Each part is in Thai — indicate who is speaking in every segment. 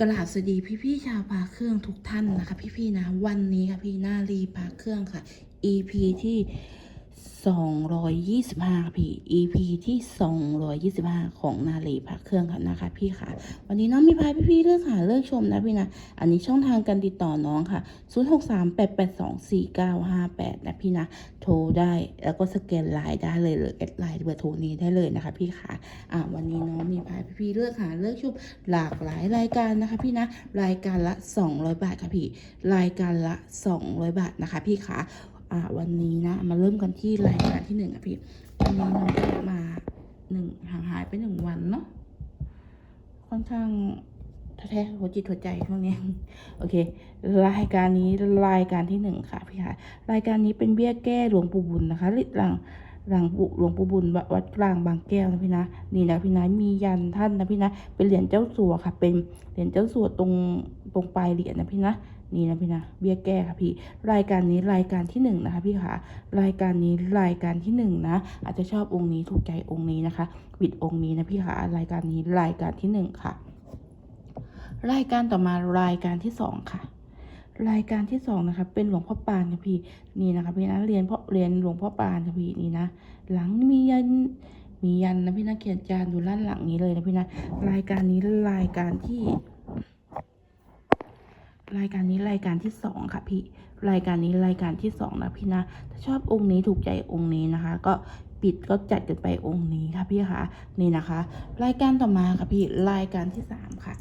Speaker 1: กราบสวัสดีพี่ๆชาวพาเครื่องทุกท่านนะคะ พี่ๆนะวันนี้ค่ะพี่หน้ารีพาเครื่องค่ะ EP ที่ 225ค่ะพี่ EP ที่ 225 ของนารีพาเครื่องค่ะนะคะพี่ค่ะ วันนี้น้องมีพายพี่ๆเลือกหาเลือกชมนะพี่นะ อันนี้ช่องทางการติดต่อน้องค่ะ 0638824958 นะพี่นะ โทรได้แล้วก็สแกนไลน์ได้เลยหรือแอดไลน์เบอร์โทรนี้ได้เลยนะคะพี่ค่ะ อะวันนี้น้องมีพายพี่ๆเลือกหาเลือกชมหลากหลายรายการนะคะพี่นะ รายการละ 200 บาทค่ะพี่ รายการละ 200 บาทนะคะพี่ค่ะ อะวันนี้นะ มาเริ่มกันที่รายการที่หนึ่งอะพี่วันนี้น้องก็มาหนึ่งห่างหายไปหนึ่งวันเนาะค่อนข้างแท้ๆหัวจิตหัวใจช่วงนี้โอเค รายการนี้รายการที่หนึ่งค่ะพี่ค่ะรายการนี้เป็นเบี้ยแก้หลวงปู่บุญนะคะหลังหลังปู่หลวงปู่บุญวัดกลางบางแก้วนะพี่นะนี่นะพี่นะมียันท่านนะพี่นะเป็นเหรียญเจ้าสัวค่ะ เป็นเหรียญเจ้าสัวตรงตรงปลายเหรียญนะพี่นะ นี่นะพี่นะเบี้ยแก้ค่ะพี่ รายการนี้รายการที่หนึ่งนะคะพี่ค่ะรายการนี้รายการที่หนึ่งนะอาจจะชอบองค์นี้ถูกใจองค์นี้นะคะวิดองค์นี้นะพี่ค่ะรายการนี้รายการที่หนึ่งค่ะ รายการต่อมารายการที่สองค่ะรายการที่สองนะคะเป็นหลวงพ่อปานค่ะพี่นี่นะคะพี่นะเรียนพ่อเรียนหลวงพ่อปานค่ะพี่นี่นะ หลังมียันมียันนะพี่นะเขียนจานอยู่ด้านหลังนี้เลยนะพี่นะรายการนี้รายการที่ รายการนี้รายการที่สองค่ะพี่ รายการนี้รายการที่สองนะพี่นะ ถ้าชอบองค์นี้ถูกใจองค์นี้นะคะ ก็ปิดก็จัดกันไปองค์นี้ค่ะพี่คะนี่นะคะ รายการต่อมาค่ะพี่รายการที่สามค่ะ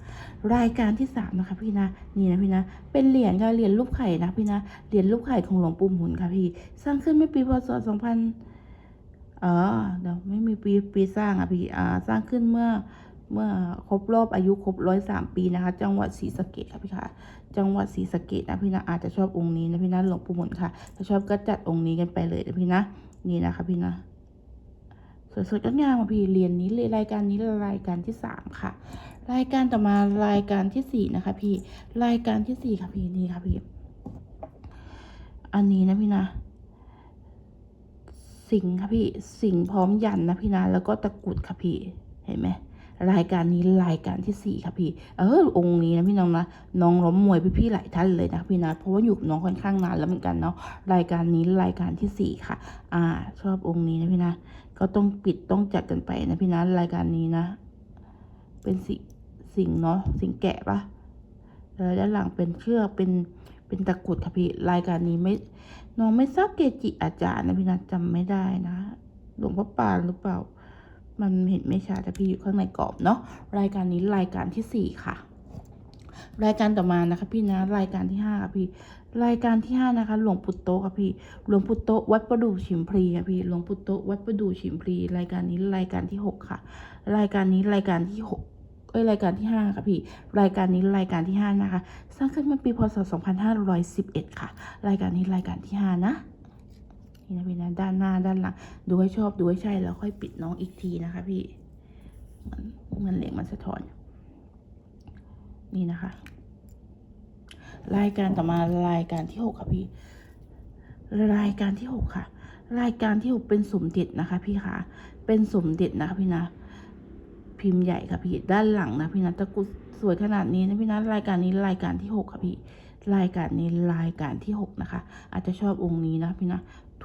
Speaker 1: รายการที่สามนะคะพี่นะนี่นะพี่นะ เป็นเหรียญค่ะเหรียญรูปไข่นะพี่นะเหรียญรูปไข่ของหลวงปู่หมุนค่ะพี่ สร้างขึ้นเมื่อปีพศสองพันเออเดี๋ยวไม่มีปีปีสร้างอะพี่อ่าสร้างขึ้นเมื่อ เมื่อครบรอบอายุครบร้อยสามปีนะคะ จังหวัดศรีสะเกษค่ะพี่ค่ะ จังหวัดศรีสะเกษนะพี่นะอาจจะชอบองค์นี้นะพี่นะหลวงปู่หมุนค่ะ ถ้าชอบก็จัดองค์นี้กันไปเลยนะพี่นะ นี่นะคะพี่นะสวยๆก็งามอะพี่เรียนนี้เลยรายการนี้รายการที่สามค่ะ รายการต่อมารายการที่สี่นะคะ พี่ รายการที่สี่ค่ะพี่นี่ค่ะพี่ อันนี้นะพี่นะสิงห์ค่ะพี่ สิงห์พร้อมยันนะพี่นะแล้วก็ตะกุดค่ะพี่ เห็นไหม รายการนี้รายการที่สี่ค่ะพี่ เออองค์นี้นะพี่น้องนะน้องล้มมวยพี่ๆหลายท่านเลยนะพี่นะเพราะว่าอยู่กับน้องค่อนข้างนานแล้วเหมือนกันเนาะรายการนี้รายการที่สี่ค่ะ อ่า ชอบองค์นี้นะพี่นะก็ต้องปิดต้องจัดกันไปนะพี่นะรายการนี้นะ เป็นสิสิงเนาะสิ่งแกะปะแล้วด้านหลังเป็นเชือกเป็นเป็นตะกรุดค่ะพี่รายการนี้ไม่น้องไม่ทราบเกจิอาจารย์นะพี่นะจำไม่ได้นะหลวงพ่อปานหรือเปล่า มันเห็นไม่ชัดแต่พี่อยู่ข้างในกรอบเนาะรายการนี้รายการที่สี่ค่ะ รายการต่อมานะคะ พี่นะรายการที่ห้าค่ะพี่รายการที่ห้านะคะ หลวงปู่โตค่ะพี่ หลวงปู่โตวัดประดู่ฉิมพลีค่ะพี่ หลวงปู่โตวัดประดู่ฉิมพลี รายการนี้รายการที่หกค่ะ รายการนี้รายการที่หกเอ้ยรายการที่ห้าค่ะพี่ รายการนี้รายการที่ห้านะคะ สร้างขึ้นเมื่อปีพศ 2511 ค่ะ รายการนี้รายการที่ห้านะ นี่นะพี่นะด้านหน้าด้านหลังดูให้ชอบดูให้ใช่แล้วค่อยปิดน้องอีกทีนะคะพี่เหมันเหมันเหล็กมันสะท้อน นี่นะคะ รายการต่อมารายการที่หกค่ะพี่ รายการที่หกค่ะ รายการที่หกเป็นสมเด็จนะคะ พี่คะเป็นสมเด็จนะคะพี่นะพิมพ์ใหญ่ค่ะพี่ด้านหลังนะพี่นะตะกุดสวยขนาดนี้นะพี่นะรายการนี้รายการที่หกค่ะพี่รายการนี้รายการที่หกนะคะ อาจจะชอบองค์นี้นะพี่นะ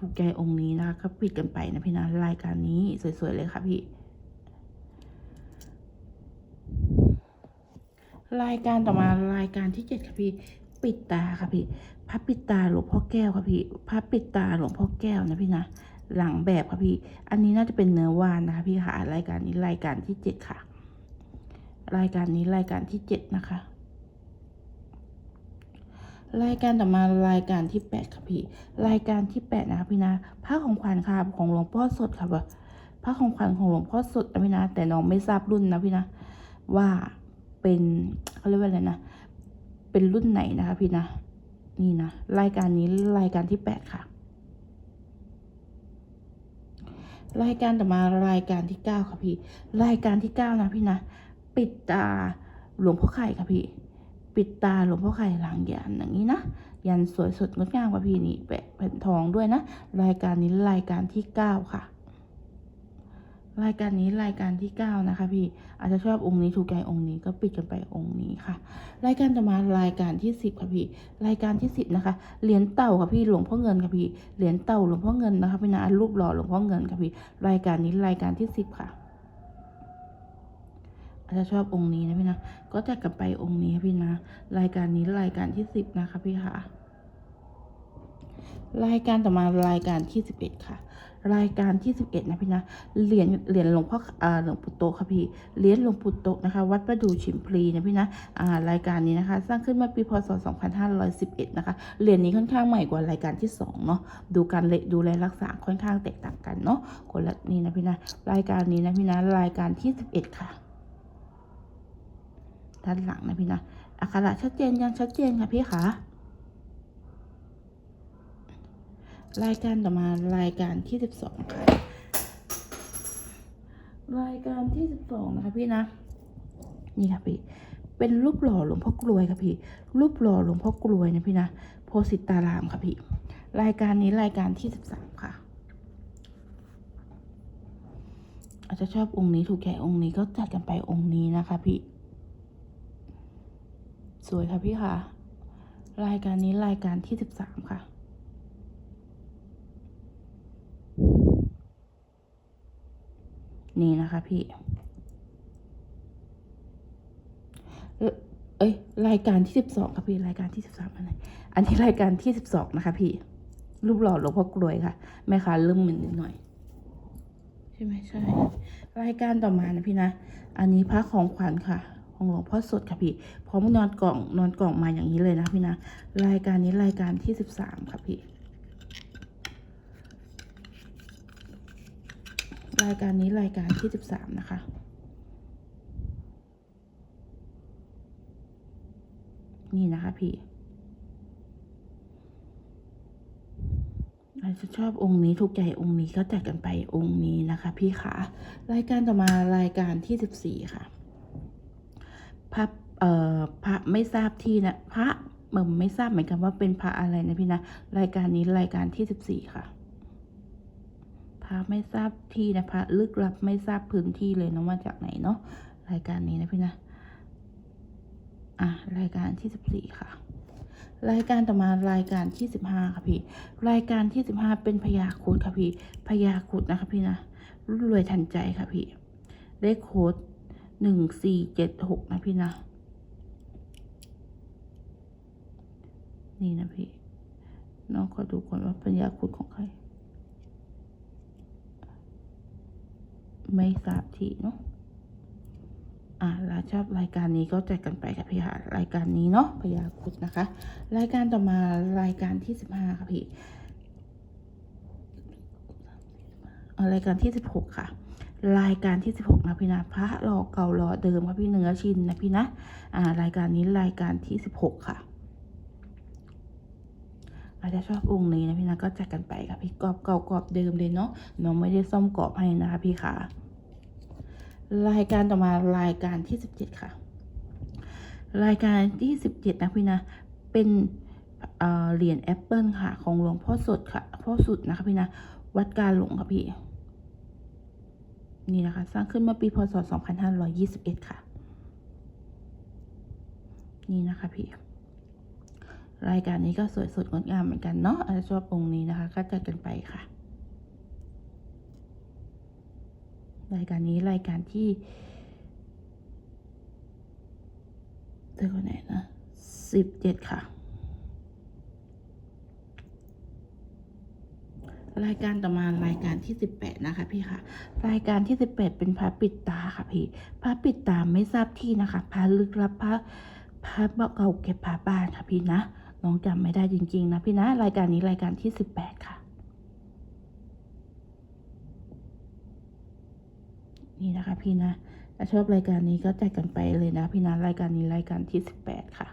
Speaker 1: ถูกใจองค์นี้นะคะก็ปิดกันไปนะพี่นะรายการนี้สวยๆเลยค่ะพี่ รายการต่อมารายการที่เจ็ดค่ะพี่ปิดตาค่ะพี่พระปิดตาหลวงพ่อแก้วค่ะพี่พระปิดตาหลวงพ่อแก้วนะพี่นะหลังแบบค่ะพี่ อันนี้น่าจะเป็นเนื้อวานนะคะพี่ค่ะรายการนี้รายการที่เจ็ดค่ะ รายการนี้รายการที่เจ็ดนะคะ รายการต่อมารายการที่แปดค่ะพี่ รายการที่แปดนะคะพี่นะพระของขวัญค่ะของหลวงพ่อสดค่ะว่าพระของขวัญของหลวงพ่อสดนะพี่นะแต่น้องไม่ทราบรุ่นนะพี่นะว่าเป็นเขาเรียกว่าอะไรนะ เป็นรุ่นไหนนะคะพี่นะ นี่นะ รายการนี้รายการที่แปดค่ะ รายการต่อมารายการที่เก้าค่ะพี่ รายการที่เก้านะพี่นะ ปิดตาหลวงพ่อไข่ค่ะพี่ ปิดตาหลวงพ่อไข่หลังยันอย่างนี้นะ ยันสวยสดงดงามค่ะพี่นี่แปะแผ่นทองด้วยนะ รายการนี้รายการที่เก้าค่ะ รายการนี้รายการที่เก้านะคะ พี่อาจจะชอบองค์นี้ถูกใจองค์นี้ก็ปิดกันไปองค์นี้ค่ะ รายการต่อมารายการที่สิบค่ะพี่รายการที่สิบนะคะเหรียญเต่าค่ะพี่หลวงพ่อเงินค่ะพี่เหรียญเต่าหลวงพ่อเงินนะคะพี่นะรูปหล่อหลวงพ่อเงินค่ะพี่รายการนี้รายการที่สิบค่ะ อาชอบองค์นี้นะพี่นะ ก็จัดกันไปองค์นี้ค่ะพี่นะ รายการนี้รายการที่สิบนะคะพี่ค่ะ รายการต่อมารายการที่สิบเอ็ดค่ะ รายการที่สิบเอ็ดนะพี่นะ เหรียญเหรียญหลวงพ่ออ่าหลวงปู่โตค่ะพี่ เหรียญหลวงปู่โตนะคะ วัดประดู่ฉิมพลีนะพี่นะ อ่ารายการนี้นะคะ สร้างขึ้นมื่อปีพศ2511นะคะ เหรียญนี้ค่อนข้างใหม่กว่ารายการที่สองเนาะ ดูการเละดูแลรักษาค่อนข้างแตกต่างกันเนาะ คนละนี่นะพี่นะ รายการนี้นะพี่นะ รายการที่สิบเอ็ดค่ะ ด้านหลังนะพี่นะอักขระชัดเจนยังชัดเจนค่ะพี่คะรายการต่อมารายการที่สิบสองค่ะรายการที่สิบสองนะคะพี่นะนี่ค่ะพี่เป็นรูปหล่อหลวงพ่อกลวยค่ะพี่รูปหล่อหลวงพ่อกลวยนะพี่นะโพสิตารามค่ะพี่รายการนี้รายการที่สิบสามค่ะอาจจะชอบองค์นี้ถูกแก่องค์นี้ก็จัดกันไปองค์นี้นะคะพี่ สวยค่ะพี่ค่ะ รายการนี้รายการที่สิบสามค่ะ นี่นะคะพี่ เอ้ย รายการที่สิบสองค่ะพี่ รายการที่สิบสามอันไหนอันนี้รายการที่สิบสองนะคะพี่ รูปหล่อหลวงพ่อกลวยค่ะ แม่ค้าเริ่มมึนนิดหน่อยใช่ไหมใช่ รายการต่อมานะพี่นะ อันนี้พระของขวัญค่ะ ของหลวงพ่อสดค่ะพี่พร้อมนอนกล่องนอนกล่องมาอย่างนี้เลยนะพี่นะรายการนี้รายการที่สิบสามค่ะพี่รายการนี้รายการที่สิบสามนะคะนี่นะคะพี่อาจจะชอบองค์นี้ถูกใจองค์นี้ก็จัดกันไปองค์นี้นะคะ พี่คะรายการต่อมารายการที่สิบสี่ค่ะ พระเอ่อพระไม่ทราบที่นะพระเมื่อไม่ทราบเหมือนกันว่าเป็นพระอะไรนะพี่นะรายการนี้รายการที่สิบสี่ค่ะ พระไม่ทราบที่นะพระลึกลับไม่ทราบพื้นที่เลยนะว่าจากไหนเนาะรายการนี้นะพี่นะอะรายการที่สิบสี่ค่ะ รายการต่อมารายการที่สิบห้าค่ะพี่ รายการที่สิบห้าเป็นพยาคุดค่ะพี่พยาคุดนะคะพี่นะรุ่นรวยทันใจค่ะพี่เลขโค้ด หนึ่งสี่เจ็ดหกนะพี่นะ นี่นะพี่ น้องขอดูก่อนว่าปัญญาคุณของใคร ไม่ทราบทีเนาะอ่าแล้วชอบรายการนี้ก็แจัดกันไปค่ะพี่ค่ะรายการนี้เนาะพยาคุดนะคะ รายการต่อมารายการที่สิบห้าค่ะพี่รายการที่สิบหกค่ะ รายการที่สิบหกนะพี่นะพระหล่อเก่าหล่อเดิมค่ะพี่เนื้อชินนะพี่นะอ่ารายการนี้รายการที่สิบหกค่ะอาจจะชอบองค์นี้นะพี่นะก็จัดกันไปค่ะพี่กรอบเก่ากรอบเดิมเลยเนาะน้องไม่ได้ซ่อมกรอบให้นะคะพี่ค่ะ รายการต่อมารายการที่สิบเจ็ดค่ะ รายการที่สิบเจ็ดนะพี่นะเป็นเอ่อเหรียญแอปเปิลค่ะ ของหลวงพ่อสดค่ะพ่อสุดนะคะพี่นะวัดการหลงค่ะพี่ นี่นะคะ สร้างขึ้นเมื่อปีพศ 2521 ค่ะ นี่นะคะพี่ รายการนี้ก็สวยสดงดงามเหมือนกันเนาะอาจจะชอบองค์นี้นะคะ ก็จัดกันไปค่ะ รายการนี้รายการที่เจอคนไหนนะสิบเจ็ดค่ะ รายการต่อมารายการที่สิบแปดนะคะพี่ค่ะ รายการที่สิบแปดเป็นพระปิดตาค่ะพี่พระปิดตาไม่ทราบที่นะคะพระลึกลับพระพระเก่าเก็บพระบ้านค่ะพี่นะน้องจำไม่ได้จริงๆนะพี่นะรายการนี้รายการที่สิบแปดค่ะ นี่นะคะพี่นะถ้าชอบรายการนี้ก็แจัดกันไปเลยนะพี่นะรายการนี้รายการที่สิบแปดค่ะ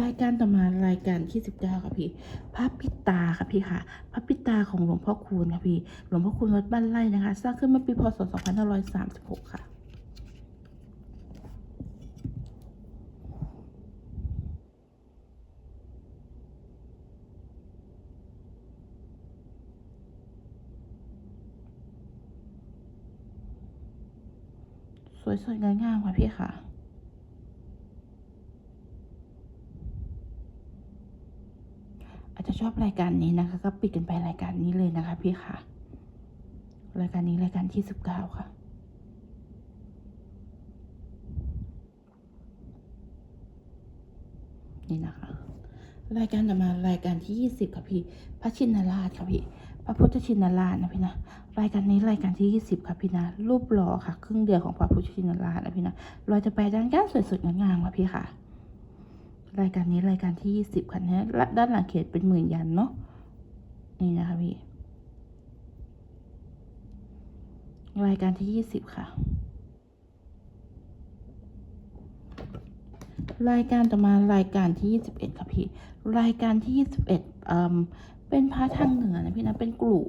Speaker 1: รายการต่อมารายการที่สิบเก้าค่ะพี่พระปิตาค่ะพี่ค่ะพระปิตาของหลวงพ่อคูณค่ะพี่หลวงพ่อคูณวัดบ้านไร่นะคะ สร้างขึ้นเมื่อปีพศ2536ค่ะสวยสดงดงามค่ะพี่ค่ะ ชอบรายการนี้นะคะ ก็ปิดกันไปรายการนี้เลยนะคะ พี่ค่ะ รายการนี้รายการที่สิบเก้าค่ะนี่นะคะ รายการต่อมารายการที่ยี่สิบค่ะพี่พระชินราชค่ะพี่พระพุทธชินราชนะพี่นะรายการนี้รายการที่ยี่สิบค่ะพี่นะรูปหล่อค่ะ ครึ่งเดียวของพระพุทธชินราชนะพี่นะลอยจะไปด้านก้านสวยสดงดงามค่ะพี่ค่ะ รายการนี้รายการที่ยี่สิบค่ะเนี่ยและด้านหลังเขตเป็นหมื่นยันเนาะนี่นะคะพี่รายการที่ยี่สิบค่ะ รายการต่อมารายการที่21ค่ะพี่รายการที่21เอ่อเป็นพระทางเหนือนะพี่นะเป็นกลุ่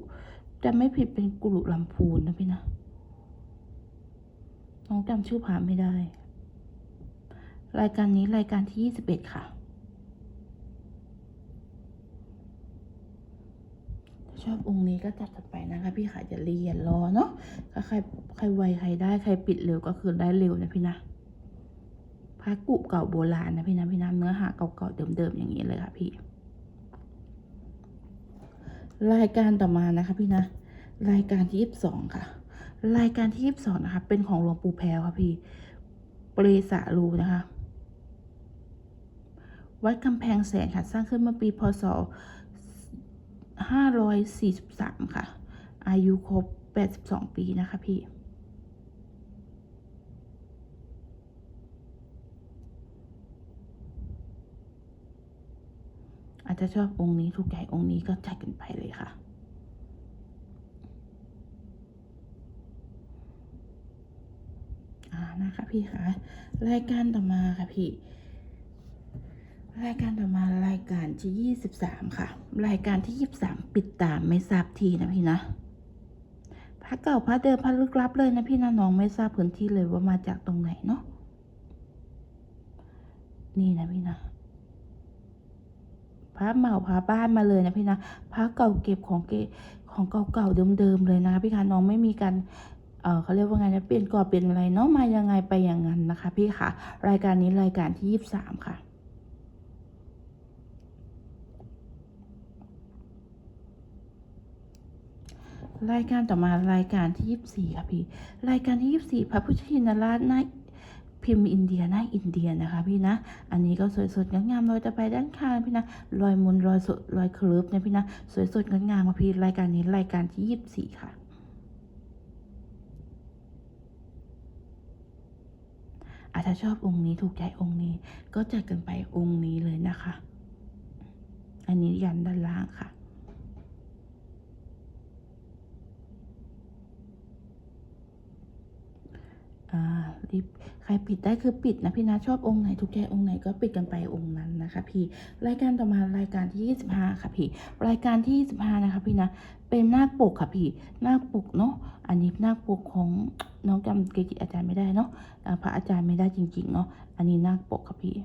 Speaker 1: จะไม่ผิดเป็นกลุ่ลำพูนนะพี่นะน้องจำชื่อพระไม่ได้ รายการนี้รายการที่ 21 ค่ะ ชอบองค์นี้ก็จัดกันไปนะคะ พี่ค่ะอย่าเรียนรอเนาะถ้าใครใครไวใครได้ใครปิดเร็วก็คือได้เร็วนะพี่นะพระกุเก่าโบราณนะพี่นะพี่นะเนื้อหาเก่าๆเดิมๆอย่างนี้เลยค่ะพี่ รายการต่อมานะคะพี่นะ รายการที่ยี่สิบสองค่ะ รายการที่ยี่สิบสองนะคะ เป็นของหลวงปู่แพรวค่ะพี่ เปรสารูนะคะ วัดกำแพงแสนค่ะ สร้างขึ้นเมื่อปีพศห้าร้อยสี่สิบสามค่ะ อายุครบแปดสิบสองปีนะคะพี่อาจจะชอบองค์นี้ถูกใจองค์นี้ก็จัดกันไปเลยค่ะ อ่านะคะพี่คะรายการต่อมาค่ะพี่ รายการต่อมารายการที่ยี่สิบสามค่ะ รายการที่ยี่สิบสามปิดตามไม่ทราบทีนะพี่นะพระเก่าพระเดิมพระลึกลับเลยนะพี่นะน้องไม่ทราบพื้นที่เลยว่ามาจากตรงไหนเนาะนี่นะพี่นะพระเหมาพระบ้านมาเลยนะพี่นะพระเก่าเก็บของเกของเก่าๆเดิมๆเลยนะพี่คะน้องไม่มีการเออเขาเรียกว่าไงนะเปลี่ยนกรอบเปลี่ยนอะไรเนาะมายังไงไปอย่างนั้นนะคะ พี่ค่ะ รายการนี้รายการที่ยี่สิบสามค่ะ รายการต่อมารายการที่ยี่สี่ค่ะพี่ รายการที่ยี่สี่พระพุทธชินราชหน้าพิมพ์อินเดียหน้าอินเดียนะคะพี่นะ อันนี้ก็สวยสดงดงามลอยตะไปด้านข้างพี่นะรอยมุนรอยสดรอยคลิบเนี่ยพี่นะสวยสดงดงามค่ะพี่รายการนี้รายการที่ยี่สี่ค่ะอาจจะชอบองค์นี้ถูกใจองค์นี้ก็จัดกันไปองค์นี้เลยนะคะ อันนี้ยันด้านล่างค่ะ อ่ารีบใครปิดได้คือปิดนะพี่นะชอบองค์ไหนถูกใจองค์ไหนก็ปิดกันไปองค์นั้นนะคะ พี่รายการต่อมารายการที่ 25 ค่ะพี่ รายการที่ 25 นะคะพี่นะเป็นนาคปกค่ะพี่นาคปกเนาะอันนี้นาคปกของน้องจำเกจิอาจารย์ไม่ได้เนาะพระอาจารย์ไม่ได้จริงๆเนาะอันนี้นาคปกค่ะพี่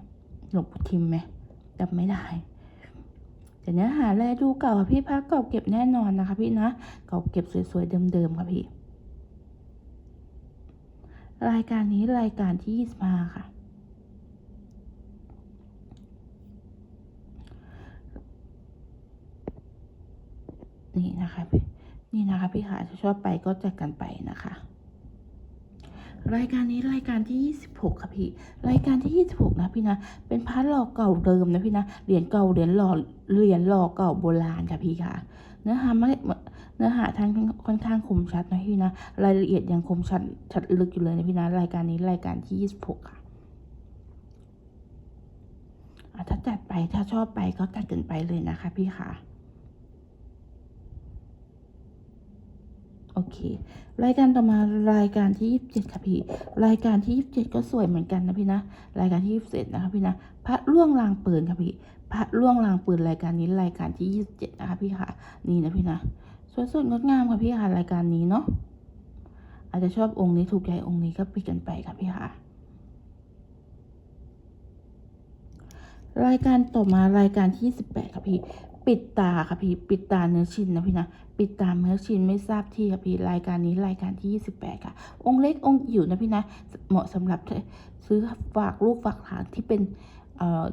Speaker 1: หลวงปู่ทิมไหมจำไม่ได้แต่เนื้อหาแลดูเก่าค่ะพี่พระเก่าเก็บแน่นอนนะคะพี่นะเก่าเก็บสวยๆเดิมๆค่ะพี่ รายการนี้รายการที่ 25 ค่ะ นี่นะคะพี่นี่นะคะพี่ค่ะถ้าชอบไปก็จัดกันไปนะคะ รายการนี้รายการที่ 26 ค่ะพี่ รายการที่ 26 นะพี่นะ เป็นพระหล่อเก่าเดิมนะพี่นะ เหรียญเก่าเหรียญหล่อเหรียญหล่อเก่าโบราณค่ะพี่ค่ะ เนื้อหาไม่ เนื้อหาท่านค่อนข้างคมชัดนะพี่นะ รายละเอียดยังคมชัดชัดลึกอยู่เลยนะพี่นะ รายการนี้รายการที่ 26ค่ะอะถ้าจัดไปถ้าชอบไปก็จัดกันไปเลยนะคะ พี่ค่ะ โอเค รายการต่อมารายการที่ 27 ค่ะพี่ รายการที่ 27 ก็สวยเหมือนกันนะพี่นะ รายการที่ 27 นะคะพี่นะ พระล่วงลางปืนค่ะพี่ พระล่วงลางปืนรายการนี้รายการที่ 27 นะคะพี่ค่ะ นี่นะพี่นะ สวยสดงดงามค่ะพี่ค่ะรายการนี้เนาะอาจจะชอบองค์นี้ถูกใจองค์นี้ก็ปิดกันไปค่ะพี่ค่ะรายการต่อมารายการที่18ค่ะพี่ ปิดตาค่ะพี่ ปิดตาเนื้อชินนะพี่นะ ปิดตาเนื้อชินไม่ทราบที่ค่ะพี่ รายการนี้รายการที่28ค่ะ องค์เล็กองค์จิ๋วนะพี่นะ เหมาะสำหรับซื้อฝากลูกฝากหลานที่เป็น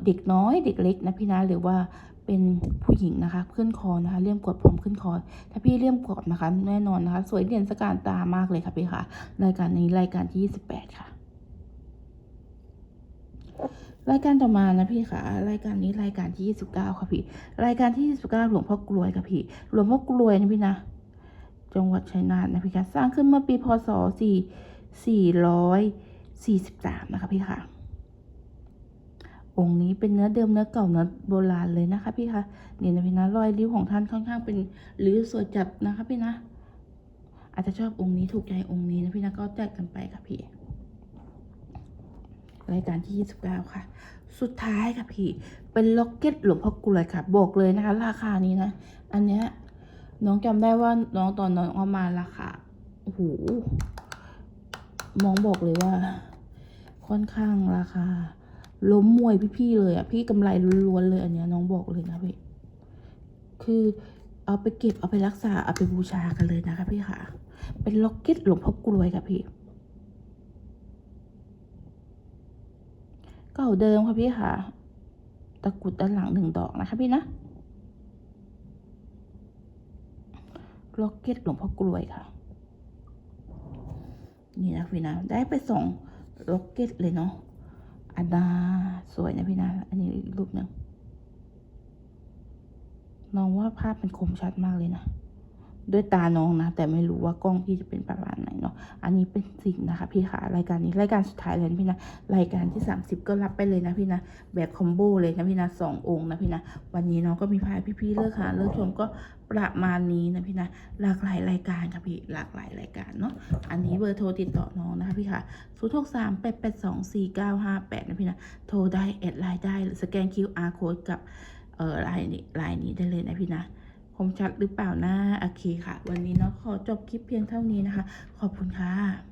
Speaker 1: เด็กน้อยเด็กเล็กนะพี่นะหรือว่า เป็นผู้หญิงนะคะขึ้นคอนะคะเลี่ยมกดผมขึ้นคอ ถ้าพี่เลี่ยมกดนะคะแน่นอนนะคะสวยเด่นสการตามากเลยค่ะพี่ค่ะ รายการนี้รายการที่ 28 ค่ะ รายการต่อมานะพี่ค่ะ รายการนี้รายการที่ 29 ค่ะพี่ รายการที่ 29 หลวงพ่อกลวยค่ะพี่ หลวงพ่อกลวยนะพี่นะ จังหวัดชัยนาทนะพี่คะสร้างขึ้นเมื่อปีพศ 4 443 นะคะพี่ค่ะ องค์นี้เป็นเนื้อเดิมเนื้อเก่าเนื้อโบราณเลยนะคะพี่คะเนี่ยนะพี่นะรอยริ้วของท่านค่อนข้างเป็นริ้วสวยจับนะคะพี่นะ อาจจะชอบองค์นี้ถูกใจองค์นี้นะพี่นะก็แจกกันไปค่ะพี่รายการที่ 29 ค่ะ สุดท้ายค่ะพี่ เป็นล็อกเก็ตหลวงพ่อกลวยค่ะ บอกเลยนะคะ ราคานี้นะ อันเนี้ยน้องจำได้ว่าน้องตอนน้องเอามาราคาโอ้โหน้องบอกเลยว่า ค่อนข้างราคา ล้มมวยพี่ๆเลยอะพี่กำไรล้วนๆเลยอันเนี้ยน้องบอกเลยนะพี่คือเอาไปเก็บเอาไปรักษาเอาไปบูชากันเลยนะคะพี่ค่ะ เป็นล็อกเก็ตหลวงพ่อกลวยค่ะพี่เก่าเดิมค่ะพี่ค่ะ ตะกุดด้านหลังหนึ่งดอกนะคะพี่นะล็อกเก็ตหลวงพ่อกลวยค่ะ นี่นะพี่นะได้ไปสองล็อกเก็ตเลยเนาะ อันดา สวยนะพี่นะ อันนี้อีกรูปหนึ่งน้องว่าภาพมันคมชัดมากเลยนะ ด้วยตาน้องนะ แต่ไม่รู้ว่ากล้องพี่จะเป็นประมาณไหนเนาะอันนี้เป็นสิ่งนะคะพี่ค่ะรายการนี้รายการสุดท้ายเลยนะพี่นะรายการที่ 30 ก็รับไปเลยนะพี่นะแบบคอมโบเลยนะพี่นะสององค์นะพี่นะวันนี้น้องก็มีพายพี่ๆเลิกหาเลิกชมก็ประมาณนี้นะพี่นะหลากหลายรายการค่ะพี่หลากหลายรายการเนาะอันนี้เบอร์โทรติดต่อน้องนะคะพี่ค่ะ0 6 3 8 8 2 4 9 5 8นะพี่นะโทรได้แอดไลน์ได้หรือสแกน QR code กับเอ่อไลน์นี้ไลน์นี้ได้เลยนะพี่นะ ผมชัดหรือเปล่านะโอเคค่ะ วันนี้เนาะขอจบคลิปเพียงเท่านี้นะคะ ขอบคุณค่ะ